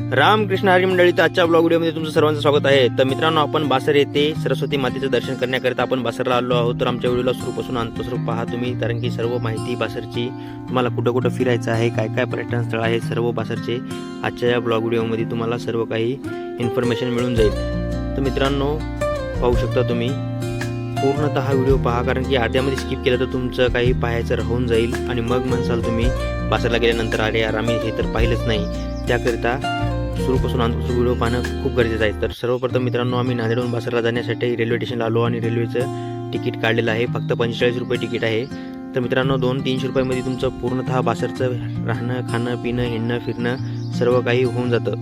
रामकृष्ण हरी मंडळी आजच्या ब्लॉग व्हिडिओमध्ये तुमचं सर्वांचं स्वागत आहे. तर मित्रांनो आपण बासर येथे सरस्वती मातेचं दर्शन करण्याकरिता आपण बासरला आलो आहोत. तर आमच्या व्हिडिओला सुरूपासून अंतस्वरूप पहा तुम्ही कारण की सर्व माहिती बासरची तुम्हाला कुठं कुठं फिरायचं आहे काय काय पर्यटन स्थळ आहे सर्व बासरचे आजच्या या ब्लॉग व्हिडिओमध्ये तुम्हाला सर्व काही इन्फॉर्मेशन मिळून जाईल. तर मित्रांनो पाहू शकता तुम्ही पूर्णतः हा व्हिडिओ पहा कारण की अर्ध्यामध्ये स्किप केलं तर तुमचं काही पाहायचं राहून जाईल आणि मग म्हणसाल तुम्ही बासरला गेल्यानंतर अरे यार आम्ही हे तर पाहिलंच नाही. त्याकरिता सुरूपासून अंतपासून व्हिडिओ पाहणं खूप गरजेचं आहे. तर सर्वप्रथम मित्रांनो आम्ही नांदेडहून बासरला जाण्यासाठी रेल्वे स्टेशनला आलो आणि रेल्वेचं तिकीट काढलेलं आहे. फक्त पंचेचाळीस रुपये तिकीट आहे. तर मित्रांनो दोन तीनशे रुपयामध्ये तुमचं पूर्णतः बासरचं राहणं खाणं पिणं हिंडणं फिरणं सर्व काही होऊन जातं.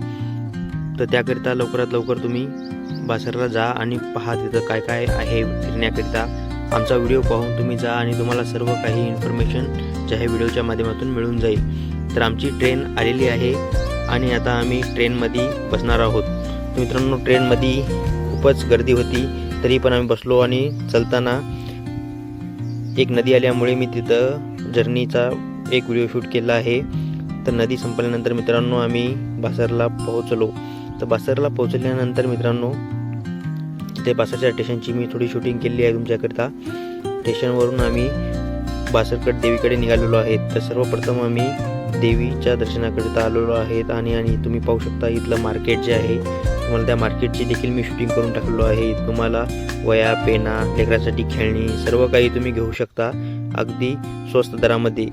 तर त्याकरिता लवकरात लवकर तुम्ही बासरला जा आणि पहा तिथं काय काय आहे फिरण्याकरिता. आमचा व्हिडिओ पाहून तुम्ही जा आणि तुम्हाला सर्व काही इन्फॉर्मेशन ज्या ह्या व्हिडिओच्या माध्यमातून मिळून जाईल. तर आमची ट्रेन आलेली आहे. आणि आता आम्ही ट्रेनमध्ये बसणार आहोत. तर मित्रांनो ट्रेनमध्ये खूपच गर्दी होती तरी पण आम्ही बसलो आणि चलताना एक नदी आल्यामुळे मी तिथं जर्नीचा एक व्हिडिओ शूट केला आहे. तर नदी संपल्यानंतर मित्रांनो आम्ही बासरला पोहोचलो. तर बासरला पोहोचल्यानंतर मित्रांनो तिथे बासरच्या स्टेशनची मी थोडी शूटिंग केली आहे तुमच्याकरिता. स्टेशनवरून आम्ही बासरकट देवीकडे निघालेलो आहे. तर सर्वप्रथम आम्ही देवीच्या दर्शनाकरिता आलेलो आहेत आणि आणि तुम्ही पाहू शकता इथलं मार्केट जे आहे तुम्हाला त्या मार्केटची देखील मी शूटिंग करून टाकलेलो आहे. तुम्हाला वया पेना लेकरासाठी खेळणी सर्व काही तुम्ही घेऊ शकता अगदी स्वस्त दरामध्ये.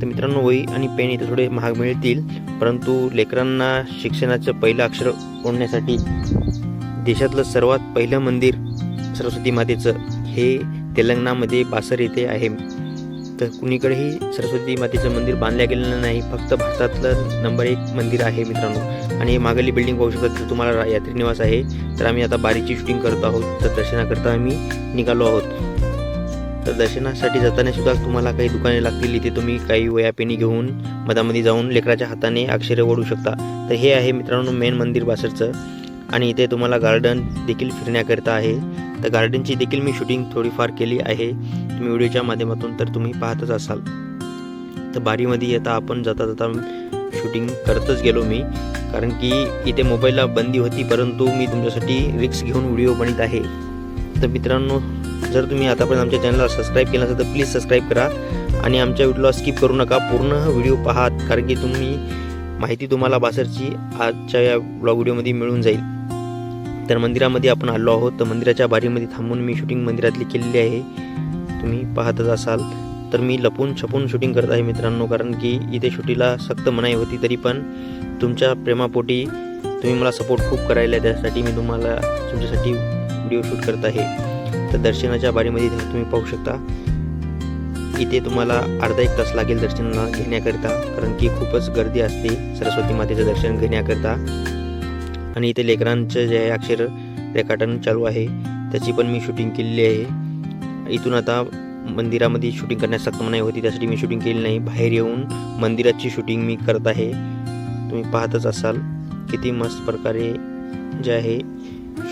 तर मित्रांनो वही आणि पेन इथे थोडे महाग मिळतील परंतु लेकरांना शिक्षणाचं पहिलं अक्षर ओढण्यासाठी देशातलं सर्वात पहिलं मंदिर सरस्वती मातेचं हे तेलंगणामध्ये बासर येथे आहे. तर कुणीकडेही सरस्वती मातेचं मंदिर बांधल्या गेलेलं नाही फक्त भारतातलं नंबर एक मंदिर आहे मित्रांनो. आणि मागली बिल्डिंग पाहू शकता तर तुम्हाला रा- यात्री निवास आहे. तर आम्ही आता बारीची शूटिंग करत आहोत. तर दर्शनाकरता आम्ही निघालो आहोत. तर दर्शनासाठी जाताना सुद्धा तुम्हाला काही दुकाने लागतील. इथे तुम्ही काही वयापेनी घेऊन मधामध्ये जाऊन लेकराच्या हाताने अक्षरे ओढू शकता. तर हे आहे मित्रांनो मेन मंदिर बासरचं. आणि इथे तुम्हाला गार्डन देखील फिरण्याकरिता आहे. तर गार्डनची देखील मी शूटिंग थोडीफार केली आहे. तुम्ही व्हिडिओच्या माध्यमातून तर तुम्ही पाहतच असाल. तर बारीमध्ये येता आपण जाता जाता शूटिंग करतच गेलो मी. कारण की इथे मोबाईलला बंदी होती परंतु मी तुमच्यासाठी रिक्स घेऊन व्हिडिओ बनत आहे. तर मित्रांनो जर तुम्ही आतापर्यंत आमच्या चॅनलला सबस्क्राईब केलं असेल तर प्लीज सबस्क्राईब करा. आणि आमच्या व्हिडिओला स्किप करू नका पूर्ण व्हिडिओ पहा कारण की तुम्ही माहिती तुम्हाला बासरची आजच्या या ब्लॉग व्हिडिओमध्ये मिळून जाईल. तर मंदिरामध्ये आपण आलो आहोत. तर मंदिराच्या बारीमध्ये थांबून मी शूटिंग मंदिरातली केलेली आहे. तुम्ही पाहतच असाल. तर मी लपून छपून शूटिंग करत आहे मित्रांनो कारण की इथे शूटीला सक्त मनाई होती तरी पण तुमच्या प्रेमापोटी तुम्ही मला सपोर्ट खूप करायला त्यासाठी मी तुम्हाला तुमच्यासाठी व्हिडिओ शूट करत आहे. तर दर्शनाच्या बारीमध्ये तुम्ही पाहू शकता. इथे तुम्हाला अर्धा एक तास लागेल दर्शनाला घेण्याकरिता कारण की खूपच गर्दी असते. सरस्वती मातेचं दर्शन घेण्याकरिता. आणि इथे लेकरांचं जे आहे अक्षर रेखाटन चालू आहे. त्याची पण मी शूटिंग केलेली आहे. इथून आता मंदिरामध्ये शूटिंग करण्यास सक्त नाही होती त्यासाठी मी शूटिंग केली नाही. बाहेर येऊन मंदिराची शूटिंग मी करत आहे. तुम्ही पाहतच असाल किती मस्त प्रकारे जे आहे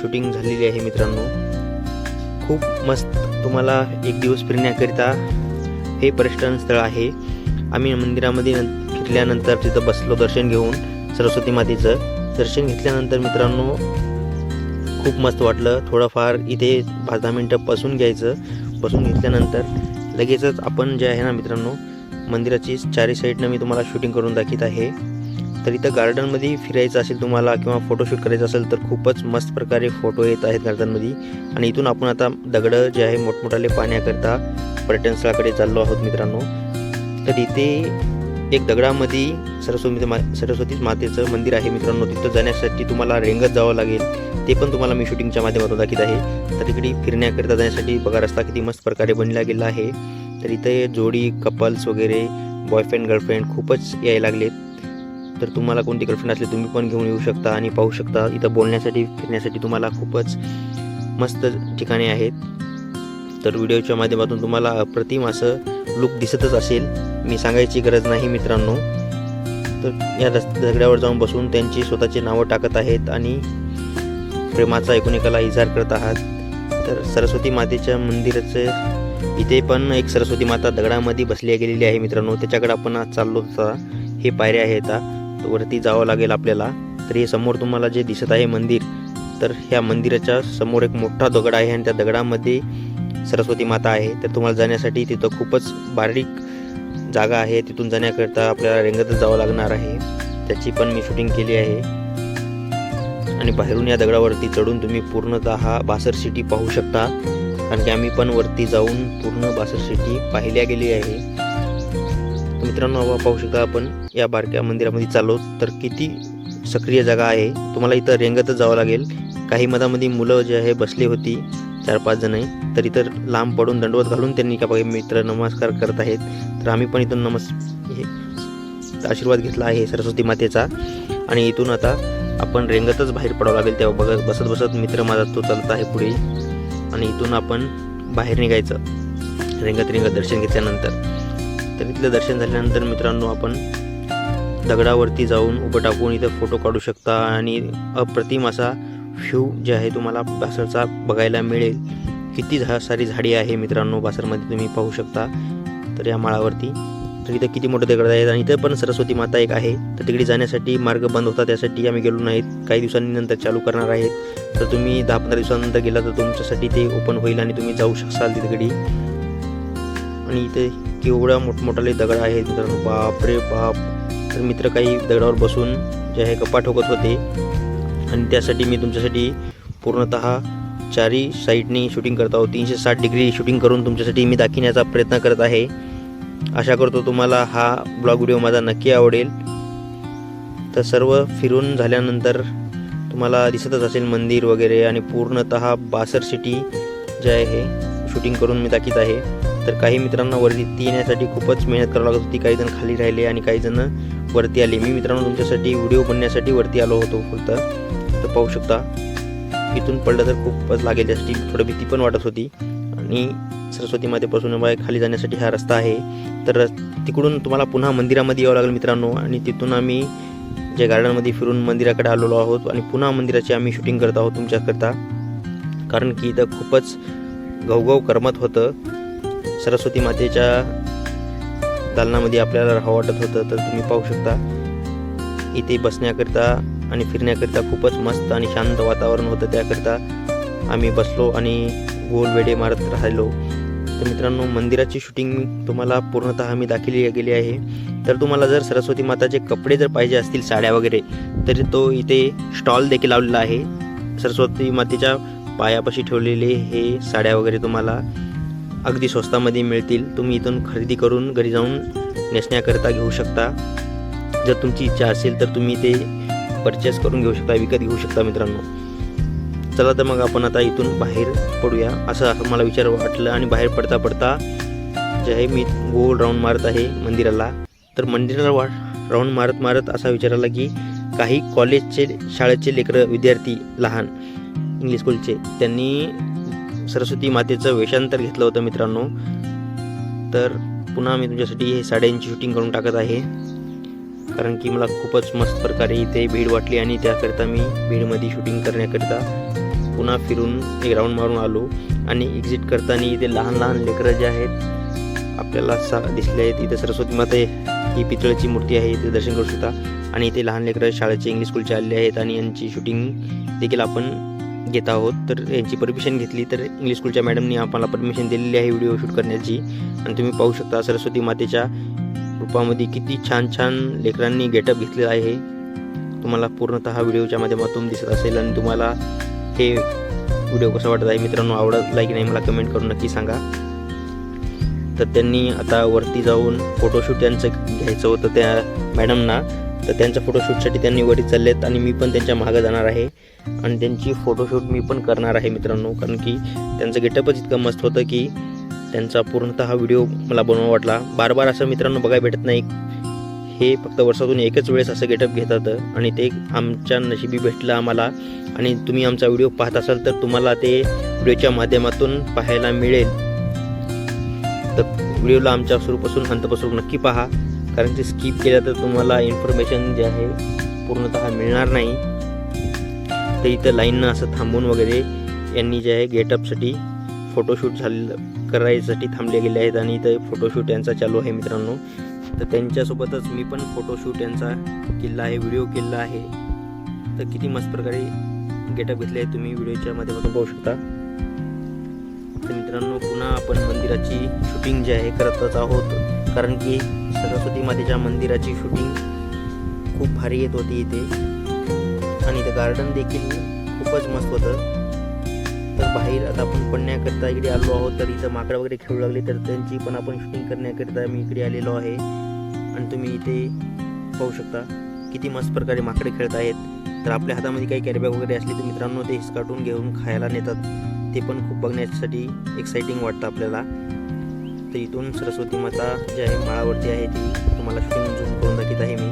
शूटिंग झालेली आहे मित्रांनो. खूप मस्त तुम्हाला एक दिवस फिरण्याकरिता हे पर्यटन स्थळ आहे. आम्ही मंदिरामध्ये फिरल्यानंतर तिथं बसलो दर्शन घेऊन सरस्वती मातेचं. दर्शन घेतल्यानंतर मित्रांनो खूप मस्त वाटलं. थोडंफार इथे पाच दहा मिनटं बसून घ्यायचं. बसून घेतल्यानंतर लगेचच आपण जे आहे ना मित्रांनो मंदिराची चारी साईडनं मी तुम्हाला शूटिंग करून दाखवत आहे. तर इथं गार्डनमध्ये फिरायचं असेल तुम्हाला किंवा फोटोशूट करायचं असेल तर खूपच मस्त प्रकारे फोटो येत आहेत गार्डनमध्ये आणि इथून आपण आता दगडं जे आहे मोठमोठाले पाण्याकरता पर्यटनस्थळाकडे चाललो आहोत मित्रांनो. तर इथे एक दगडामध्ये सरस्वती मा सरस्वती मातेचं मंदिर आहे मित्रांनो. तिथं जाण्यासाठी तुम्हाला रेंगत जावं लागेल. ते पण तुम्हाला मी शूटिंगच्या माध्यमातून दाखवत आहे. तर तिकडे फिरण्याकरिता जाण्यासाठी बघा रस्ता किती मस्त प्रकारे बनला गेला आहे. तर इथे जोडी कपल्स वगैरे बॉयफ्रेंड गर्लफ्रेंड खूपच यायला लागलेत. तर तुम्हाला कोणती गर्लफ्रेंड असली तुम्ही पण घेऊन येऊ शकता आणि पाहू शकता. इथं बोलण्यासाठी फिरण्यासाठी तुम्हाला खूपच मस्त ठिकाणे आहेत. तर व्हिडिओच्या माध्यमातून तुम्हाला अप्रतिम असं लुक दिसतच असेल. मी सांगायची गरज नाही मित्रांनो. तर या रस्त दगड्यावर जाऊन बसून त्यांची स्वतःची नावं टाकत आहेत आणि प्रेमाचा एकोणिकाला इजार करत आहात. तर सरस्वती मातेच्या मंदिराचं इथे पण एक सरस्वती माता दगडामध्ये बसली गेलेली आहे मित्रांनो. त्याच्याकडे आपण आज चाललो होता. हे पायऱ्या आहेत. आता वरती जावं लागेल आपल्याला. तर हे समोर तुम्हाला जे दिसत आहे मंदिर तर ह्या मंदिराच्या समोर एक मोठा दगड आहे आणि त्या दगडामध्ये सरस्वती माता आहे. तर तुम्हाला जाण्यासाठी तिथं खूपच बारीक जागा आहे तिथून जाण्याकरिता आपल्याला रेंगातच जावं लागणार आहे. त्याची पण मी शूटिंग केली आहे. आणि बाहेरून या दगडावरती चढून तुम्ही पूर्णतः बासर सिटी पाहू शकता. कारण की आम्ही पण वरती जाऊन पूर्ण बासर सिटी पाहिल्या गेली आहे. तर मित्रांनो आपण पाहू शकता आपण या बारक्या मंदिरामध्ये चाललो तर किती सक्रिय जागा आहे. तुम्हाला इथं रेंगतच जावं लागेल. काही मधामध्ये मुलं जे आहे बसली होती. चार पाच जण आहे. तर इथं लांब पडून दंडवत घालून त्यांनी का बघा मित्र नमस्कार करत आहेत. तर आम्ही पण इथून नमस् आशीर्वाद घेतला आहे सरस्वती मातेचा. आणि इथून आता आपण रेंगतच बाहेर पडावं लागेल तेव्हा बघत बसत बसत मित्र माझा तो चालत आहे पुढे. आणि इथून आपण बाहेर निघायचं. रेंगत रेंगत दर्शन घेतल्यानंतर. तर इथलं दर्शन झाल्यानंतर मित्रांनो आपण दगडावरती जाऊन उभं टाकून इथं फोटो काढू शकता. आणि अप्रतिम असा व्ह्यू जे आहे तुम्हाला बासरचा बघायला मिळेल. किती झा सारी झाडी आहे मित्रांनो बासरमध्ये तुम्ही पाहू शकता. तर या माळावरती. तर इथं किती मोठं दगड आहेत आणि इथं पण सरस्वती माता एक आहे. तर तिकडे जाण्यासाठी मार्ग बंद होता त्यासाठी आम्ही गेलो नाहीत. काही दिवसांनी नंतर चालू करणार आहेत. तर तुम्ही दहा पंधरा दिवसानंतर गेला तर तुमच्यासाठी ते ओपन होईल आणि तुम्ही जाऊ शकाल तिकडे. आणि इथे केवढ्या मोठमोठाले दगड आहेत मित्रांनो. बाप रे बाप. तर मित्र काही दगडावर बसून जे आहे गप्पा ठोकत होते. आणि त्यासाठी मी तुमच्यासाठी पूर्णत चारी साईडनी शूटिंग करत आहोत तीनशे साठ डिग्री शूटिंग करून तुमच्यासाठी मी दाखविण्याचा प्रयत्न करत आहे. आशा करतो तुम्हाला हा ब्लॉग व्हिडिओ माझा नक्की आवडेल. तर सर्व फिरून झाल्यानंतर तुम्हाला दिसतच असेल मंदिर वगैरे आणि पूर्णत बासर सिटी जे आहे शूटिंग करून मी दाखीत आहे. तर काही मित्रांना वरती येण्यासाठी खूपच मेहनत करावी लागत होती. काही जण खाली राहिले आणि काही जण वरती आले. मी मित्रांनो तुमच्यासाठी व्हिडिओ बनण्यासाठी वरती आलो होतो फक्त. तर पाहू शकता इथून पडलं तर खूपच लागेल त्यासाठी थोडं भीती पण वाटत होती. आणि सरस्वती मातेपासून बाहेर खाली जाण्यासाठी हा रस्ता आहे. तर तिकडून तुम्हाला पुन्हा मंदिरामध्ये यावं लागेल मित्रांनो. आणि तिथून आम्ही जे गार्डनमध्ये फिरून मंदिराकडे आलेलो आहोत आणि पुन्हा मंदिराची आम्ही शूटिंग करत आहोत तुमच्याकरता. कारण की इथं खूपच घवघव करमत होतं. सरस्वती मातेच्या दालनामध्ये आपल्याला राहावं वाटत होतं. तर तुम्ही पाहू शकता इथे बसण्याकरिता आणि फिरण्याकरिता खूपच मस्त आणि शांत वातावरण होतं त्याकरिता आम्ही बसलो आणि गोल वेडे मारत राहिलो. तर मित्रांनो मंदिराची शूटिंग तुम्हाला पूर्णतः मी दाखवली गेली आहे. तर तुम्हाला जर सरस्वती माताचे कपडे जर पाहिजे असतील साड्या वगैरे तरी तो इथे स्टॉल देखील लावलेला आहे. सरस्वती मातेच्या पायापाशी ठेवलेले हे साड्या वगैरे तुम्हाला अगदी स्वस्तामध्ये मिळतील. तुम्ही इथून खरेदी करून घरी जाऊन नेसण्याकरता घेऊ शकता. जर तुमची इच्छा असेल तर तुम्ही ते परचेस करून घेऊ शकता विकत घेऊ शकता मित्रांनो. चला तर मग आपण आता इथून बाहेर पडूया. असं मला विचार वाटलं आणि बाहेर पडता पडता जे आहे मी गोल राऊंड मारत आहे मंदिराला. तर मंदिराला वा राऊंड मारत मारत असा विचार आला की काही कॉलेजचे शाळेचे लेकरं विद्यार्थी लहान इंग्लिश स्कूलचे त्यांनी सरस्वती मातेचं वेषांतर घेतलं होतं मित्रांनो. तर पुन्हा मी तुमच्यासाठी हे साड्यांची शूटिंग करून टाकत आहे. कारण की मला खूपच मस्त प्रकारे इथे भीड वाटली आणि त्याकरता मी भीडमध्ये शूटिंग करण्याकरिता पुन्हा फिरून एक राऊंड मारून आलो आणि एक्झिट करताना इथे लहान लहान लेकरं जे आहेत आपल्याला सा दिसले आहेत. इथे सरस्वती माता ही पितळेची मूर्ती आहे इथे दर्शन करू शकता. आणि इथे लहान लेकरं शाळेचे इंग्लिश स्कूलचे आलेले आहेत आणि यांची शूटिंग देखील आपण घेत आहोत. तर यांची परमिशन घेतली तर इंग्लिश स्कूलच्या मॅडमनी आम्हाला परमिशन दिलेली आहे व्हिडिओ शूट करण्याची. आणि तुम्ही पाहू शकता सरस्वती मातेच्या रूपामध्ये किती छान छान लेकरांनी गेटअप घेतलेला आहे. तुम्हाला पूर्णतः व्हिडिओच्या माध्यमातून दिसत असेल आणि तुम्हाला हे व्हिडिओ कसा वाटत आहे मित्रांनो आवडत की नाही मला कमेंट करून नक्की सांगा. तर त्यांनी आता वरती जाऊन फोटोशूट त्यांचं घ्यायचं होतं त्या मॅडमना तर त्यांच्या फोटोशूटसाठी त्यांनी वरी चाललेत आणि मी पण त्यांच्या मागं जाणार आहे. आणि त्यांची फोटोशूट मी पण करणार आहे मित्रांनो कारण की त्यांचं गेटअपच इतकं मस्त होतं की त्यांचा पूर्णतः हा व्हिडिओ मला बनवा वाटला. बार बार असं मित्रांनो बघायला भेटत नाही. हे फक्त वर्षातून एकच वेळेस असं गेटअप घेतात आणि ते आमच्या नशिबी भेटलं आम्हाला. आणि तुम्ही आमचा व्हिडिओ पाहत असाल तर तुम्हाला ते व्हिडिओच्या माध्यमातून पाहायला मिळेल. तर व्हिडिओला आमच्या सुरूपासून अंतपासून नक्की पहा. कारण ते स्किप केलं तर तुम्हाला इन्फॉर्मेशन जे आहे पूर्णतः मिळणार नाही. तर इथं लाईननं असं थांबून वगैरे यांनी जे आहे गेटअपसाठी फोटोशूट झालेलं करायसाठी थांबले गेले आहेत आणि इथे फोटोशूट यांचा चालू आहे मित्रांनो. तर त्यांच्यासोबतच मी पण फोटोशूट यांचा केला आहे व्हिडिओ केला आहे. तर किती मस्त प्रकारे गेटअप घेतले आहे तुम्ही व्हिडिओच्या माध्यमातून पाहू शकता. तर मित्रांनो पुन्हा आपण मंदिराची शूटिंग जी आहे करतच आहोत. कारण की सरस्वती मातेच्या मंदिराची शूटिंग खूप भारी येत होती इथे. आणि इथं गार्डन देखील खूपच मस्त होतं. तर बाहेर आता आपण पडण्याकरता इकडे आलो आहोत. तर इथं माकडं वगैरे खेळू लागले तर त्यांची पण आपण शूटिंग करण्याकरिता मी इकडे आलेलो आहे. आणि तुम्ही इथे पाहू शकता किती मस्त प्रकारे माकडे खेळत आहेत. तर आपल्या हातामध्ये काही कॅरीबॅग वगैरे असली तर मित्रांनो ते हिसकाटून घेऊन खायला नेतात. ते पण खूप बघण्यासाठी एक्साइटिंग वाटतं आपल्याला. तर इथून सरस्वती माता जी आहे माळावरती आहे ती. तुम्हाला शूटिंग झूम करून दाखवत आहे मी.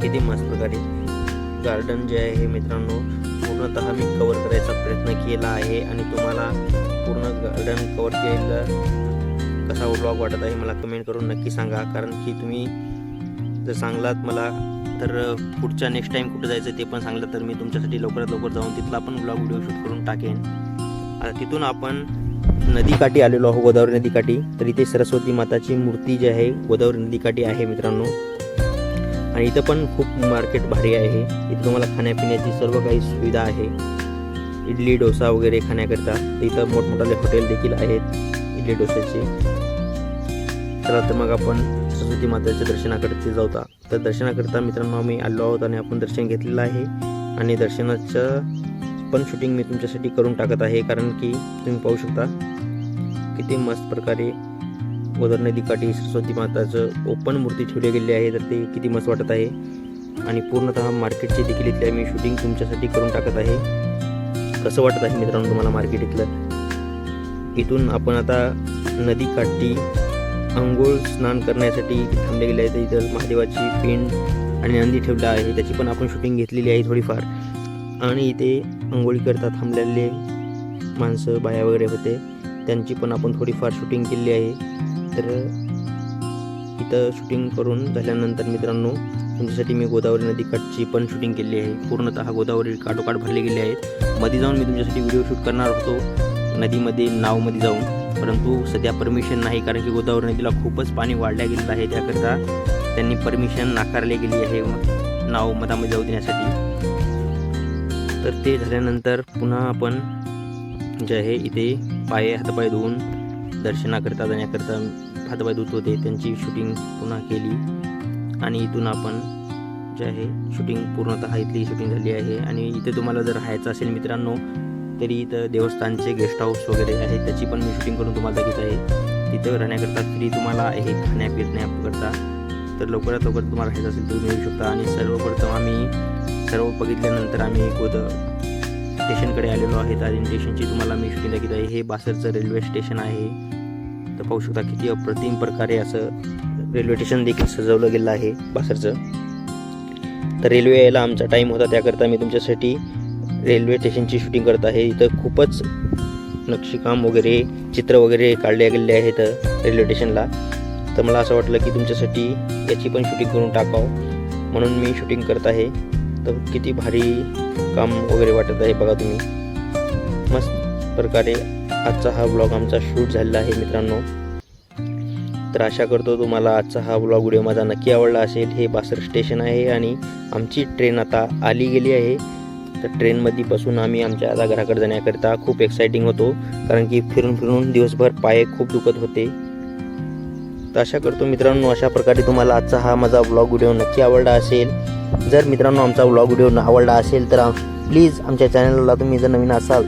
किती मस्त प्रकारे. गार्डन जे आहे मित्रांनो पूर्णतः मी कवर करायचा प्रयत्न केला आहे आणि तुम्हाला पूर्ण गार्डन कवर केलेलं कसा ब्लॉग वाटत आहे मला कमेंट करून नक्की सांगा. कारण की तुम्ही जर सांगलात मला तर पुढच्या नेक्स्ट टाईम कुठं जायचं ते पण सांगलं तर मी तुमच्यासाठी लवकरात लवकर जाऊन तिथला पण ब्लॉग व्हिडिओ शूट करून टाकेन. आता तिथून आपण नदीकाठी आलेलो आहो गोदावरी नदीकाठी. तर इथे सरस्वती माताची मूर्ती जी आहे गोदावरी नदीकाठी आहे मित्रांनो. आणि इथं पण खूप मार्केट भारी आहे इथं तुम्हाला खाण्यापिण्याची सर्व काही सुविधा आहे. इडली डोसा वगैरे खाण्याकरता. इथं मोठमोठाले हॉटेल देखील आहेत इडली डोस्याचे. चला तर मग आपण सरस्वती मातेच्या दर्शनाकडे जाऊता. तर दर्शनाकरता मित्रांनो आम्ही आलो आहोत आणि आपण दर्शन घेतलेलं आहे. आणि दर्शनाचं पण शूटिंग मी तुमच्यासाठी करून टाकत आहे कारण की तुम्ही पाहू शकता किती मस्त प्रकारे अगोदर नदीकाठी सरस्वती माताचं ओपन मूर्ती ठेवली गेली आहे तर ते किती मस्त वाटत आहे. आणि पूर्णतः मार्केटची देखील इथले मी शूटिंग तुमच्यासाठी करून टाकत आहे. कसं वाटत आहे मित्रांनो तुम्हाला मार्केट इथलं? इथून आपण आता नदीकाठी अंघोळ स्नान करण्यासाठी थांबले गेले आहे. तर इथं महादेवाची पिंड आणि नंदी ठेवला आहे. त्याची पण आपण शूटिंग घेतलेली आहे थोडीफार. आणि इथे अंघोळीकरता थांबलेले माणसं बाया वगैरे होते. त्यांची पण आपण थोडीफार शूटिंग केलेली आहे. तर इथं शूटिंग करून झाल्यानंतर मित्रांनो तुमच्यासाठी मी गोदावरी नदीकाठची पण शूटिंग केली आहे. पूर्णतः गोदावरी काठोकाठ भरले गेले आहेत. मध्ये जाऊन मी तुमच्यासाठी व्हिडिओ शूट करणार होतो. नदीमध्ये नावमध्ये जाऊन. परंतु सध्या परमिशन नाही कारण की गोदावरी नदीला खूपच पाणी वाढल्या गेलेलं आहे. त्याकरता त्यांनी परमिशन नाकारली गेली आहे नाव मधामध्ये जाऊ देण्यासाठी. तर ते झाल्यानंतर पुन्हा आपण जे आहे इथे पाय हातपाय धुवून दर्शनाकरता जाण्याकरता हातपाय दूत होते. त्यांची शूटिंग पुन्हा केली. आणि इथून आपण जे आहे शूटिंग पूर्णतः इथली शूटिंग झाली आहे. आणि इथे तुम्हाला जर राहायचं असेल मित्रांनो तरी इथं देवस्थानचे गेस्ट हाऊस वगैरे आहे. त्याची पण मी शूटिंग करून तुम्हाला दाखवत आहे. तिथं राहण्याकरता फ्री तुम्हाला आहे खाण्यापिण्याकरता. तर लवकरात लवकर तुम्हाला राहायचं असेल तर तुम्ही येऊ शकता. आणि सर्वप्रथम आम्ही सर्व बघितल्यानंतर आम्ही गोद स्टेशनकडे आलेलो आहेत आणि स्टेशनची तुम्हाला मी शूटिंग दाखवत आहे. हे बासरचं रेल्वे स्टेशन आहे. तर पाहू शकता किती अप्रतिम प्रकारे असं रेल्वे स्टेशन देखील सजवलं गेलं आहे बासरचं. तर रेल्वे यायला आमचा टाईम होता त्याकरता मी तुमच्यासाठी रेल्वे स्टेशनची शूटिंग करत आहे. इथं खूपच नक्षीकाम वगैरे चित्र वगैरे काढले गेलेले आहेत रेल्वे स्टेशनला तर मला असं वाटलं की तुमच्यासाठी याची पण शूटिंग करून टाकावं. म्हणून मी शूटिंग करत आहे. तर किती भारी काम वगैरे वाटत आहे बघा तुम्ही. मस्त प्रकारे आजचा हा ब्लॉग आमचा शूट झालेला आहे मित्रांनो. तर आशा करतो तुम्हाला आजचा हा ब्लॉग व्हिडिओ माझा नक्की आवडला असेल. हे बासर स्टेशन आहे आणि आमची ट्रेन आता आली गेली आहे. तर ट्रेनमध्ये बसून आम्ही आमच्या आता घराकडे जाण्याकरिता खूप एक्सायटिंग होतो. कारण की फिरून फिरून दिवसभर पाय खूप दुखत होते. तर आशा करतो मित्रांनो अशा प्रकारे तुम्हाला आजचा हा माझा ब्लॉग व्हिडिओ नक्की आवडला असेल. जर मित्रांनो आमचा ब्लॉग व्हिडिओ आवडला असेल तर प्लीज आमच्या चॅनलला तुम्ही जर नवीन असाल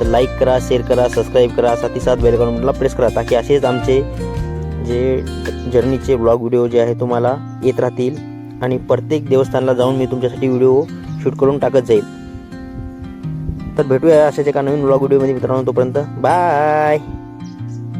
तर लाईक करा शेअर करा सबस्क्राईब करा साथी साथ बेल बटनला प्रेस करा ताकी असेच आमचे जे जर्नीचे ब्लॉग व्हिडिओ जे आहे तुम्हाला येत राहतील आणि प्रत्येक देवस्थानला जाऊन मी तुमच्यासाठी व्हिडिओ शूट करून टाकत जाईल. तर भेटूया अशाच एका नवीन ब्लॉग व्हिडिओमध्ये मित्रांनो तोपर्यंत. बाय